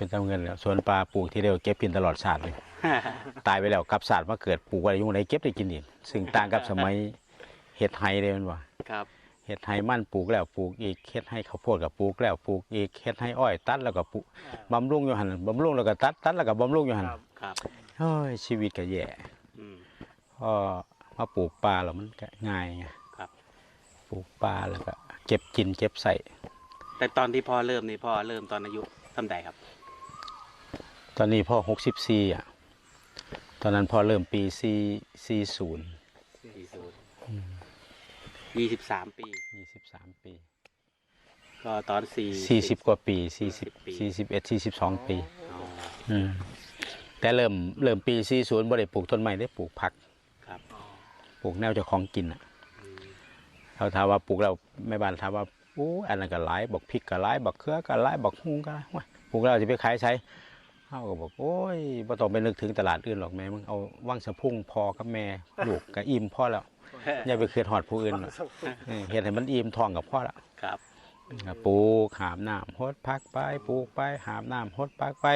เป็นตำเงินแล้วสวนปลาปลูกทีเดียวเก็บกินตลอดชาติเลย ตายไปแล้วกลับศาสตร์มาเกิดปลูกอะไรยุ่งไรเก็บได้กินอีกซึ่งต่างกับสมัยเห็ดไฮเลยมันว่าครับเห็ดไฮมันปลูกแล้วปลูกอีกเห็ดไฮข้าวโพดกับปลูกแล้วปลูกอีกเห็ดไฮอ้อย ตัดแล้วก็ปลูกบำรุงอยู่หันบำรุงแล้วก็ตัดตัดแล้วก็บำรุงอยู่หันครับโอ้ยชีวิตก็แย่อืมพอมาปลูกปลาแล้วมันก็ง่ายไงครับปลูกปลาแล้วก็เก็บกินเก็บใส่แต่ตอนที่พ่อเริ่มนี่พ่อเริ่มตอนอายุทำใดครับต อนนี้พ่อหกสิบสี่อะ ตอนนั้นพ่อเริ่มปีสี่สี่ศูนย์สี่ศูนย์ยี่สิบสามปียี่สิบสามปี ก็ตอนสี่สี่สิบกว่าปีสี่สิบปีสี่สิบเอ็ดสี่สิบสองปีอ๋ออืมแต่เริ่มเริ่มปีสี่ศูนย์บ่ได้ปลูกต้นไม้ได้ปลูกผักครับปลูกแนวเจ้าของกินอะอืมเขาถามว่าปลูกแล้วแม่บ้านถามว่าโอ้อันนั้นก็หลายบอกพริกก็หลายบอกเครือก็หลายบอกฮุงก็หลายว้ายปลูกแล้วจะไปขายใช้ เขาก็บอกโอ้ยบ่ต้องไปนึกถึงตลาดอื่นหรอกแม่มึงเอาว่างสะพุ่งพอกับแม่ลูกก็อิ่มพ่อแล้วอย่าไปเคลื่อนหอดผู้อื่นหรอกเออเฮ็ดให้มันอิ่มท้องกับพ่อละครับก็ปลูกหามน้ำหดพักไปปลูกไปหามน้ำหดพักไป